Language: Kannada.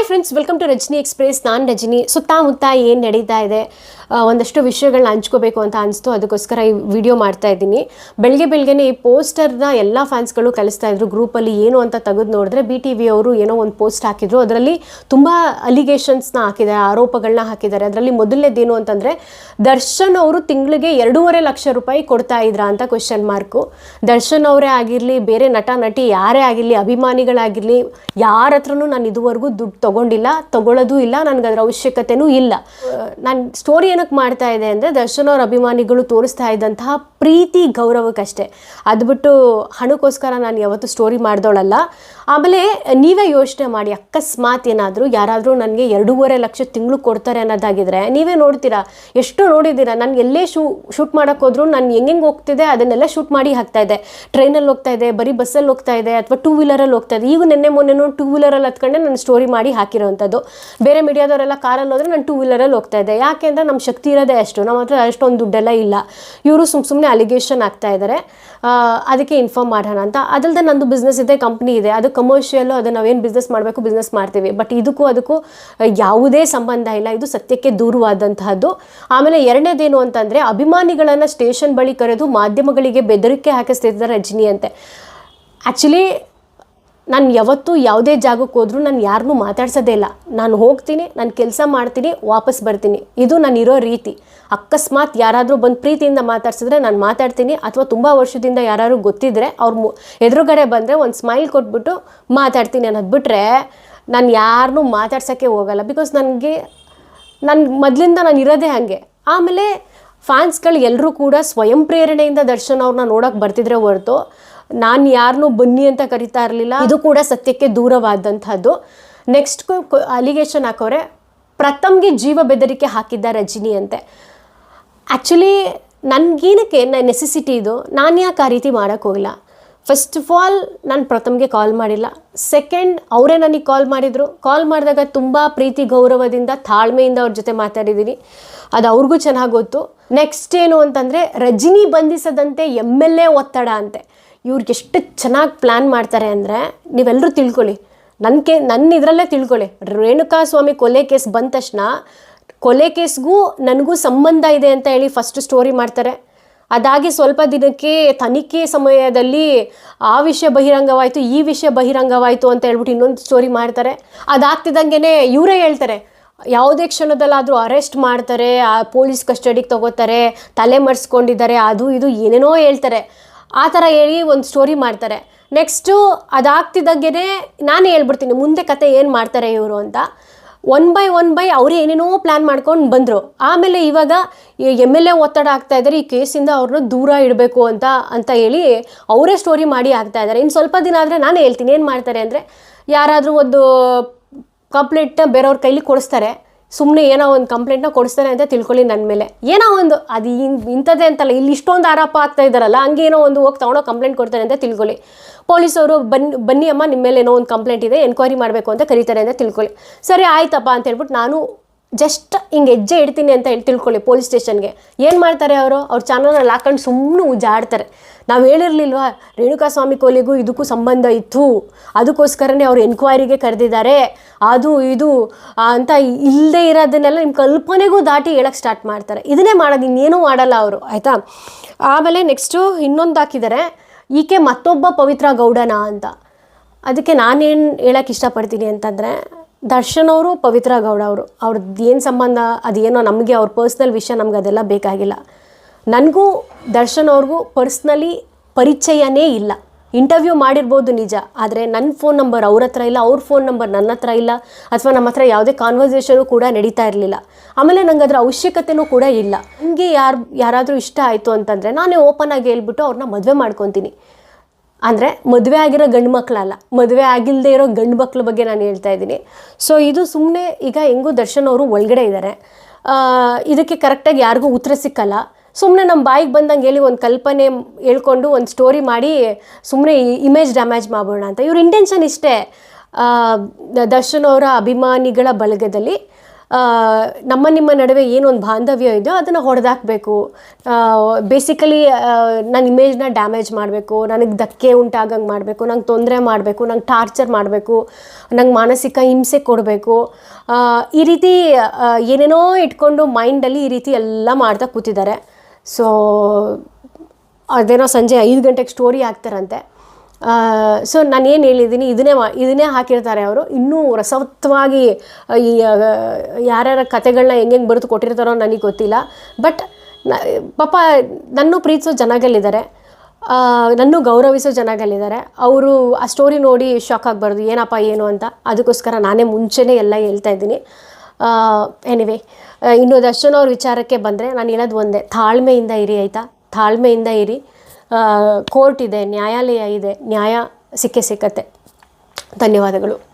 Hi friends welcome to Rajani express ನಾನು ರಜನಿ. ಸುತ್ತಮುತ್ತ ಏನು ನಡೀತಾ ಇದೆ? ಒಂದಷ್ಟು ವಿಷಯಗಳನ್ನ ಹಂಚ್ಕೋಬೇಕು ಅಂತ ಅನಿಸ್ತು. ಅದಕ್ಕೋಸ್ಕರ ಈ ವಿಡಿಯೋ ಮಾಡ್ತಾ ಇದ್ದೀನಿ. ಬೆಳಗ್ಗೆ ಬೆಳಗ್ಗೆನೇ ಈ ಪೋಸ್ಟರ್ನ ಎಲ್ಲ ಫ್ಯಾನ್ಸ್ಗಳು ಕಲಿಸ್ತಾ ಇದ್ರು. ಗ್ರೂಪಲ್ಲಿ ಏನು ಅಂತ ತೆಗೆದು ನೋಡಿದ್ರೆ ಬಿ ಟಿ ವಿ ಅವರು ಏನೋ ಒಂದು ಪೋಸ್ಟ್ ಹಾಕಿದ್ರು. ಅದರಲ್ಲಿ ತುಂಬ ಅಲಿಗೇಷನ್ಸ್ನ ಹಾಕಿದ್ದಾರೆ ಆರೋಪಗಳನ್ನ ಹಾಕಿದ್ದಾರೆ. ಅದರಲ್ಲಿ ಮೊದಲನೇದೇನು ಅಂತಂದರೆ, ದರ್ಶನ್ ಅವರು ತಿಂಗಳಿಗೆ ಎರಡೂವರೆ ಲಕ್ಷ ರೂಪಾಯಿ ಕೊಡ್ತಾ ಇದ್ರಾ ಅಂತ ಕ್ವೆಶನ್ ಮಾರ್ಕು ದರ್ಶನ್ ಅವರೇ ಆಗಿರಲಿ, ಬೇರೆ ನಟ, ನಟಿ ಯಾರೇ ಆಗಿರಲಿ, ಅಭಿಮಾನಿಗಳಾಗಿರಲಿ, ಯಾರ ಹತ್ರನೂ ನಾನು ಇದುವರೆಗೂ ದುಡ್ಡು ತೊಗೊಂಡಿಲ್ಲ ತೊಗೊಳ್ಳೋದು ಇಲ್ಲ ನನಗೆ ಅದರ ಅವಶ್ಯಕತೆನೂ ಇಲ್ಲ. ನಾನು ಸ್ಟೋರಿ ಏನಕ್ಕೆ ಮಾಡ್ತಾ ಇದೆ ಅಂದರೆ ದರ್ಶನ್ ಅವ್ರ ಅಭಿಮಾನಿಗಳು ತೋರಿಸ್ತಾ ಇದ್ದಂತಹ ಪ್ರೀತಿ, ಗೌರವಕ್ಕಷ್ಟೇ. ಅದು ಬಿಟ್ಟು ಹಣಕ್ಕೋಸ್ಕರ ನಾನು ಯಾವತ್ತೂ ಸ್ಟೋರಿ ಮಾಡ್ದೋಳಲ್ಲ. ಆಮೇಲೆ ನೀವೇ ಯೋಚನೆ ಮಾಡಿ, ಅಕಸ್ಮಾತ್ ಏನಾದರೂ, ಯಾರಾದರೂ ನನಗೆ ಎರಡೂವರೆ ಲಕ್ಷ ತಿಂಗಳು ಕೊಡ್ತಾರೆ ಅನ್ನೋದಾಗಿದ್ರೆ, ನೀವೇ ನೋಡ್ತೀರಾ? ಎಷ್ಟು ನೋಡಿದ್ದೀರಾ, ನಾನು ಎಲ್ಲೇ ಶೂ ಶೂಟ್ ಮಾಡೋಕೆ ಹೋದ್ರು ನಾನು ಹೆಂಗೆಂಗೆ ಹೋಗ್ತಿದೆ, ಅದನ್ನೆಲ್ಲ ಶೂಟ್ ಮಾಡಿ ಹಾಕ್ತಾ ಇದೆ. ಟ್ರೈನಲ್ಲಿ ಹೋಗ್ತಾ ಇದೆ, ಬರೀ ಬಸ್ಸಲ್ಲಿ ಹೋಗ್ತಾ ಇದೆ, ಅಥವಾ ಟೂ ವೀಲರಲ್ಲಿ ಹೋಗ್ತಾ ಇದೆ. ಈಗ ನಿನ್ನೆ ಮೊನ್ನೆನೂ ಟೂ ವೀಲರಲ್ಲಿ ಹತ್ಕೊಂಡೆ ನಾನು ಸ್ಟೋರಿ ಮಾಡಿ ಹಾಕಿರೋವಂಥದ್ದು ಬೇರೆ ಮೀಡಿಯಾದವರೆಲ್ಲ ಕಾರಲ್ಲಿ ಹೋದರೆ ನಾನು ಟೂ ವೀಲರಲ್ಲಿ ಹೋಗ್ತಾ ಇದ್ದೆ. ಯಾಕೆಂದರೆ ನಮ್ಮ ಶಕ್ತಿ ಇರೋದೇ ಅಷ್ಟು. ನಮ್ಮ ಹತ್ರ ಅಷ್ಟೊಂದು ದುಡ್ಡೆಲ್ಲ ಇಲ್ಲ. ಇವರು ಸುಮ್ಮ ಸುಮ್ಮನೆ ಅಲಿಗೇಷನ್ ಆಗ್ತಾ ಇದ್ದಾರೆ ಅದಕ್ಕೆ ಇನ್ಫಾರ್ಮ್ ಮಾಡೋಣ ಅಂತ. ಅದಲ್ಲದೆ ನಂದು ಬಿಸ್ನೆಸ್ ಇದೆ ಕಂಪ್ನಿ ಇದೆ. ಅದು ಕಮರ್ಷಿಯಲ್ಲು ಅದು ನಾವೇನು ಬಿಸ್ನೆಸ್ ಮಾಡಬೇಕು ಬಿಸ್ನೆಸ್ ಮಾಡ್ತೀವಿ. ಬಟ್ ಇದಕ್ಕೂ ಅದಕ್ಕೂ ಯಾವುದೇ ಸಂಬಂಧ ಇಲ್ಲ. ಇದು ಸತ್ಯಕ್ಕೆ ದೂರವಾದಂತಹದ್ದು. ಆಮೇಲೆ ಎರಡನೇದೇನು ಅಂತಂದರೆ, ಅಭಿಮಾನಿಗಳನ್ನು ಸ್ಟೇಷನ್ ಬಳಿ ಕರೆದು ಮಾಧ್ಯಮಗಳಿಗೆ ಬೆದರಿಕೆ ಹಾಕಿಸ್ತಿದ್ದಾರೆ ರಜನಿ ಅಂತೆ. ಆ್ಯಕ್ಚುಲಿ ನಾನು ಯಾವತ್ತೂ ಯಾವುದೇ ಜಾಗಕ್ಕೆ ಹೋದರೂ ನಾನು ಯಾರನ್ನೂ ಮಾತಾಡ್ಸೋದೇ ಇಲ್ಲ. ನಾನು ಹೋಗ್ತೀನಿ, ನಾನು ಕೆಲಸ ಮಾಡ್ತೀನಿ, ವಾಪಸ್ ಬರ್ತೀನಿ. ಇದು ನಾನು ಇರೋ ರೀತಿ. ಅಕಸ್ಮಾತ್ ಯಾರಾದರೂ ಬಂದು ಪ್ರೀತಿಯಿಂದ ಮಾತಾಡ್ಸಿದ್ರೆ ನಾನು ಮಾತಾಡ್ತೀನಿ ಅಥವಾ ತುಂಬ ವರ್ಷದಿಂದ ಯಾರು ಗೊತ್ತಿದ್ದರೆ ಅವ್ರ ಎದುರುಗಡೆ ಬಂದರೆ ಒಂದು ಸ್ಮೈಲ್ ಕೊಟ್ಬಿಟ್ಟು ಮಾತಾಡ್ತೀನಿ ಅನ್ನೋದು ಬಿಟ್ಟರೆ ನಾನು ಯಾರನ್ನೂ ಮಾತಾಡ್ಸೋಕ್ಕೆ ಹೋಗಲ್ಲ. ಬಿಕಾಸ್ ನನಗೆ ನನ್ನ ಮೊದಲಿಂದ ನಾನು ಇರೋದೇ ಹಾಗೆ. ಆಮೇಲೆ ಫ್ಯಾನ್ಸ್ಗಳು ಎಲ್ಲರೂ ಕೂಡ ಸ್ವಯಂ ಪ್ರೇರಣೆಯಿಂದ ದರ್ಶನ್ ಅವ್ರನ್ನ ನೋಡೋಕೆ ಬರ್ತಿದ್ರೆ ಹೊರತು ನಾನು ಯಾರನ್ನೂ ಬನ್ನಿ ಅಂತ ಕರಿತಾ ಇರಲಿಲ್ಲ. ಇದು ಕೂಡ ಸತ್ಯಕ್ಕೆ ದೂರವಾದಂಥದ್ದು. ನೆಕ್ಸ್ಟ್ ಅಲಿಗೇಷನ್ ಹಾಕೋರೆ ಪ್ರಥಮ್ಗೆ ಜೀವ ಬೆದರಿಕೆ ಹಾಕಿದ್ದ ರಜಿನಿ ಅಂತೆ. ಆ್ಯಕ್ಚುಲಿ ನನಗೇನಕ್ಕೆ ನೆಸೆಸಿಟಿ ಇದು, ನಾನು ಯಾಕೆ ಆ ರೀತಿ ಮಾಡೋಕ್ಕೆ ಹೋಗಿಲ್ಲ? ಫಸ್ಟ್ ಆಫ್ ಆಲ್ ನಾನು ಪ್ರಥಮ್ಗೆ ಕಾಲ್ ಮಾಡಿಲ್ಲ. ಸೆಕೆಂಡ್ ಅವರೇ ನನಗೆ ಕಾಲ್ ಮಾಡಿದರು. ಕಾಲ್ ಮಾಡಿದಾಗ ತುಂಬ ಪ್ರೀತಿ, ಗೌರವದಿಂದ, ತಾಳ್ಮೆಯಿಂದ ಅವ್ರ ಜೊತೆ ಮಾತಾಡಿದ್ದೀನಿ ಅದು ಅವ್ರಿಗೂ ಚೆನ್ನಾಗಿ ಗೊತ್ತು. ನೆಕ್ಸ್ಟ್ ಏನು ಅಂತಂದರೆ, ರಜಿನಿ ಬಂಧಿಸದಂತೆ ಎಂ ಎಲ್ ಎ ಒತ್ತಡ ಅಂತೆ. ಇವ್ರಿಗೆ ಎಷ್ಟು ಚೆನ್ನಾಗಿ ಪ್ಲ್ಯಾನ್ ಮಾಡ್ತಾರೆ ಅಂದರೆ ನೀವೆಲ್ಲರೂ ತಿಳ್ಕೊಳ್ಳಿ. ನನ್ನ ಕೆ ನನ್ನ ಇದರಲ್ಲೇ ತಿಳ್ಕೊಳ್ಳಿ. ರೇಣುಕಾ ಸ್ವಾಮಿ ಕೊಲೆ ಕೇಸ್ ಬಂದ ತಕ್ಷಣ ಕೊಲೆ ಕೇಸ್ಗೂ ನನಗೂ ಸಂಬಂಧ ಇದೆ ಅಂತ ಹೇಳಿ ಫಸ್ಟ್ ಸ್ಟೋರಿ ಮಾಡ್ತಾರೆ. ಅದಾಗಿ ಸ್ವಲ್ಪ ದಿನಕ್ಕೆ ತನಿಖೆ ಸಮಯದಲ್ಲಿ ಆ ವಿಷಯ ಬಹಿರಂಗವಾಯಿತು, ಈ ವಿಷಯ ಬಹಿರಂಗವಾಯಿತು ಅಂತ ಹೇಳ್ಬಿಟ್ಟು ಇನ್ನೊಂದು ಸ್ಟೋರಿ ಮಾಡ್ತಾರೆ. ಅದಾಗ್ತಿದ್ದಂಗೆ ಇವರೇ ಹೇಳ್ತಾರೆ. ಯಾವುದೇ ಕ್ಷಣದಲ್ಲಾದರೂ ಅರೆಸ್ಟ್ ಮಾಡ್ತಾರೆ, ಆ ಪೊಲೀಸ್ ಕಸ್ಟಡಿಗೆ ತಗೋತಾರೆ, ತಲೆ ಮರೆಸ್ಕೊಂಡಿದ್ದಾರೆ, ಅದು ಇದು ಏನೇನೋ ಹೇಳ್ತಾರೆ. ಆ ಥರ ಹೇಳಿ ಒಂದು ಸ್ಟೋರಿ ಮಾಡ್ತಾರೆ. ನೆಕ್ಸ್ಟು ಅದಾಗ್ತಿದ್ದಂಗೆ ನಾನು ಹೇಳ್ಬಿಡ್ತೀನಿ, ಮುಂದೆ ಕತೆ ಏನು ಮಾಡ್ತಾರೆ ಇವರು ಅಂತ. ಒನ್ ಬೈ ಒನ್ ಬೈ ಅವರು ಏನೇನೋ ಪ್ಲ್ಯಾನ್ ಮಾಡ್ಕೊಂಡು ಬಂದರು. ಆಮೇಲೆ ಇವಾಗ ಎಂ ಎಲ್ ಎ ಒತ್ತಡ ಆಗ್ತಾ ಇದ್ದಾರೆ ಈ ಕೇಸಿಂದ ಅವ್ರನ್ನ ದೂರ ಇಡಬೇಕು ಅಂತ ಅಂತ ಹೇಳಿ ಅವರೇ ಸ್ಟೋರಿ ಮಾಡಿ ಆಗ್ತಾ ಇದ್ದಾರೆ ಇನ್ನು ಸ್ವಲ್ಪ ದಿನ ಆದರೆ ನಾನು ಹೇಳ್ತೀನಿ, ಏನು ಮಾಡ್ತಾರೆ ಅಂದರೆ ಯಾರಾದರೂ ಒಂದು ಕಂಪ್ಲೇಂಟ್ನ ಬೇರೆಯವ್ರ ಕೈಲಿ ಕೊಡಿಸ್ತಾರೆ. ಸುಮ್ಮನೆ ಏನೋ ಒಂದು ಕಂಪ್ಲೇಂಟ್ನ ಕೊಡಿಸ್ತಾರೆ ಅಂತ ತಿಳ್ಕೊಳ್ಳಿ ನನ್ನ ಮೇಲೆ. ಏನೋ ಒಂದು, ಅದು ಇಂಥದ್ದೇ ಅಂತಲ್ಲ, ಇಲ್ಲಿ ಇಷ್ಟೊಂದು ಆರೋಪ ಆಗ್ತಾ ಇದ್ದಾರಲ್ಲ, ಹಂಗೆ ಏನೋ ಒಂದು ಹೋಗಿ ತಗೊಂಡೋ ಕಂಪ್ಲೇಂಟ್ ಕೊಡ್ತಾರೆ ಅಂತ ತಿಳ್ಕೊಳ್ಳಿ. ಪೊಲೀಸವರು ಬನ್ನಿ ಬನ್ನಿ ಅಮ್ಮ ನಿಮ್ಮ ಮೇಲೆ ಏನೋ ಒಂದು ಕಂಪ್ಲೇಂಟ್ ಇದೆ ಎನ್ಕ್ವೈರಿ ಮಾಡಬೇಕು ಅಂತ ಕರೀತಾರೆ ಅಂತ ತಿಳ್ಕೊಳ್ಳಿ. ಸರಿ, ಆಯ್ತಪ್ಪ ಅಂತ ಹೇಳ್ಬಿಟ್ಟು ನಾನು ಜಸ್ಟ್ ಹಿಂಗೆ ಹೆಜ್ಜೆ ಇಡ್ತೀನಿ ಅಂತ ಹೇಳಿ ತಿಳ್ಕೊಳ್ಳಿ ಪೊಲೀಸ್ ಸ್ಟೇಷನ್ಗೆ. ಏನು ಮಾಡ್ತಾರೆ ಅವರು? ಅವ್ರ ಚಾನಲ್ನಲ್ಲಿ ಹಾಕೊಂಡು ಸುಮ್ಮನೆ ಉಜಾಡ್ತಾರೆ. ನಾವು ಹೇಳಿರ್ಲಿಲ್ವಾ ರೇಣುಕಾ ಸ್ವಾಮಿ ಕೊಲೆಗೂ ಇದಕ್ಕೂ ಸಂಬಂಧ ಇತ್ತು. ಅದಕ್ಕೋಸ್ಕರನೇ ಅವ್ರು ಎನ್ಕ್ವೈರಿಗೆ ಕರೆದಿದ್ದಾರೆ. ಅದು, ಇದು ಅಂತ ಇಲ್ಲದೆ ಇರೋದನ್ನೆಲ್ಲ ನಿಮ್ಮ ಕಲ್ಪನೆಗೂ ದಾಟಿ ಹೇಳಕ್ಕೆ ಸ್ಟಾರ್ಟ್ ಮಾಡ್ತಾರೆ. ಇದನ್ನೇ ಮಾಡೋದು, ಇನ್ನೇನೂ ಮಾಡಲ್ಲ ಅವರು, ಆಯಿತಾ? ಆಮೇಲೆ ನೆಕ್ಸ್ಟು ಇನ್ನೊಂದು ಹಾಕಿದ್ದಾರೆ, ಈಕೆ ಮತ್ತೊಬ್ಬ ಪವಿತ್ರ ಗೌಡನ ಅಂತ. ಅದಕ್ಕೆ ನಾನೇನು ಹೇಳಕ್ಕೆ ಇಷ್ಟಪಡ್ತೀನಿ ಅಂತಂದರೆ ದರ್ಶನ್ ಅವರು, ಪವಿತ್ರ ಗೌಡ ಅವರು. ಅವ್ರದ್ದು ಏನು ಸಂಬಂಧ, ಅದೇನೋ ನಮಗೆ ಅವ್ರ ಪರ್ಸ್ನಲ್ ವಿಷಯ ನಮ್ಗೆ ಅದೆಲ್ಲ ಬೇಕಾಗಿಲ್ಲ. ನನಗೂ ದರ್ಶನ್ ಅವ್ರಿಗೂ ಪರ್ಸ್ನಲಿ ಪರಿಚಯನೇ ಇಲ್ಲ. ಇಂಟರ್ವ್ಯೂ ಮಾಡಿರ್ಬೋದು ನಿಜ, ಆದರೆ ನನ್ನ ಫೋನ್ ನಂಬರ್ ಅವ್ರ ಹತ್ರ ಇಲ್ಲ, ಅವ್ರ ಫೋನ್ ನಂಬರ್ ನನ್ನ ಹತ್ರ ಇಲ್ಲ, ಅಥವಾ ನಮ್ಮ ಹತ್ರ ಯಾವುದೇ ಕಾನ್ವರ್ಸೇಷನು ಕೂಡ ನಡೀತಾ ಇರಲಿಲ್ಲ. ಆಮೇಲೆ ನಂಗೆ ಅದರ ಅವಶ್ಯಕತೆನೂ ಕೂಡ ಇಲ್ಲ. ನನಗೆ ಯಾರು, ಯಾರಾದರೂ ಇಷ್ಟ ಆಯಿತು ಅಂತಂದರೆ ನಾನೇ ಓಪನ್ ಆಗಿ ಹೇಳ್ಬಿಟ್ಟು ಅವ್ರನ್ನ ಮದುವೆ ಮಾಡ್ಕೊತೀನಿ. ಅಂದರೆ ಮದುವೆ ಆಗಿರೋ ಗಂಡು ಮಕ್ಕಳಲ್ಲ ಮದುವೆ ಆಗಿಲ್ಲದೆ ಇರೋ ಗಂಡು ಮಕ್ಳ ಬಗ್ಗೆ ನಾನು ಹೇಳ್ತಾ ಇದ್ದೀನಿ. ಸೊ ಇದು ಸುಮ್ಮನೆ ಈಗ ಹೆಂಗೂ ದರ್ಶನ್ ಅವರು ಒಳಗಡೆ ಇದ್ದಾರೆ ಇದಕ್ಕೆ ಕರೆಕ್ಟಾಗಿ ಯಾರಿಗೂ ಉತ್ತರ ಸಿಕ್ಕಲ್ಲ. ಸುಮ್ಮನೆ ನಮ್ಮ ಬಾಯಿಗೆ ಬಂದಂಗೆ ಹೇಳಿ ಒಂದು ಕಲ್ಪನೆ ಹೇಳ್ಕೊಂಡು ಒಂದು ಸ್ಟೋರಿ ಮಾಡಿ ಸುಮ್ಮನೆ ಇಮೇಜ್ ಡ್ಯಾಮೇಜ್ ಮಾಡೋಣ ಅಂತ. ಇವ್ರ ಇಂಟೆನ್ಷನ್ ಇಷ್ಟೇ. ದರ್ಶನ್ ಅವರ ಅಭಿಮಾನಿಗಳ ಬಳಗದಲ್ಲಿ ನಮ್ಮ ನಿಮ್ಮ ನಡುವೆ ಏನೊಂದು ಬಾಂಧವ್ಯ ಇದೆಯೋ ಅದನ್ನು ಹೊಡೆದಾಕಬೇಕು. ಬೇಸಿಕಲಿ ನನ್ನ ಇಮೇಜ್ನ ಡ್ಯಾಮೇಜ್ ಮಾಡಬೇಕು, ನನಗೆ ಧಕ್ಕೆ ಉಂಟಾಗಂಗೆ ಮಾಡಬೇಕು, ನಂಗೆ ತೊಂದರೆ ಮಾಡಬೇಕು, ನಂಗೆ ಟಾರ್ಚರ್ ಮಾಡಬೇಕು, ನಂಗೆ ಮಾನಸಿಕ ಹಿಂಸೆ ಕೊಡಬೇಕು. ಈ ರೀತಿ ಏನೇನೋ ಇಟ್ಕೊಂಡು ಮೈಂಡಲ್ಲಿ ಈ ರೀತಿ ಎಲ್ಲ ಮಾಡ್ತಾ ಕೂತಿದ್ದಾರೆ. ಸೊ ಅದೇನೋ ಸಂಜೆ ಐದು ಗಂಟೆಗೆ ಸ್ಟೋರಿ ಹಾಕ್ತಾರಂತೆ. ಸೊ ನಾನು ಏನು ಹೇಳಿದ್ದೀನಿ ಇದನ್ನೇ ಇದನ್ನೇ ಹಾಕಿರ್ತಾರೆ ಅವರು. ಇನ್ನೂ ರಸವತ್ವಾಗಿ ಈ ಯಾರ್ಯಾರ ಕತೆಗಳನ್ನ ಹೆಂಗೆ ಬರೆದು ಕೊಟ್ಟಿರ್ತಾರೋ ನನಗೆ ಗೊತ್ತಿಲ್ಲ. ಬಟ್ ಪಾಪ ನನ್ನೂ ಪ್ರೀತಿಸೋ ಜನಗಳಿದ್ದಾರೆ. ನನ್ನ ಗೌರವಿಸೋ ಜನಗಳಿದ್ದಾರೆ. ಅವರು ಆ ಸ್ಟೋರಿ ನೋಡಿ ಶಾಕ್ ಆಗಬಾರ್ದು. ಏನಪ್ಪ, ಏನು ಅಂತ. ಅದಕ್ಕೋಸ್ಕರ ನಾನೇ ಮುಂಚೆನೇ ಎಲ್ಲ ಹೇಳ್ತಾ ಇದ್ದೀನಿ. ಎನಿವೆ ಇನ್ನು ದರ್ಶನ್ ಅವ್ರ ವಿಚಾರಕ್ಕೆ ಬಂದರೆ ನಾನು ಹೇಳೋದು ಒಂದೇ. ತಾಳ್ಮೆಯಿಂದ ಇರಿ, ಆಯಿತಾ? ತಾಳ್ಮೆಯಿಂದ ಇರಿ. ಕೋರ್ಟ್ ಇದೆ ನ್ಯಾಯಾಲಯ ಇದೆ ನ್ಯಾಯ ಸಿಕ್ಕೇ ಸಿಕ್ಕತ್ತೆ. ಧನ್ಯವಾದಗಳು.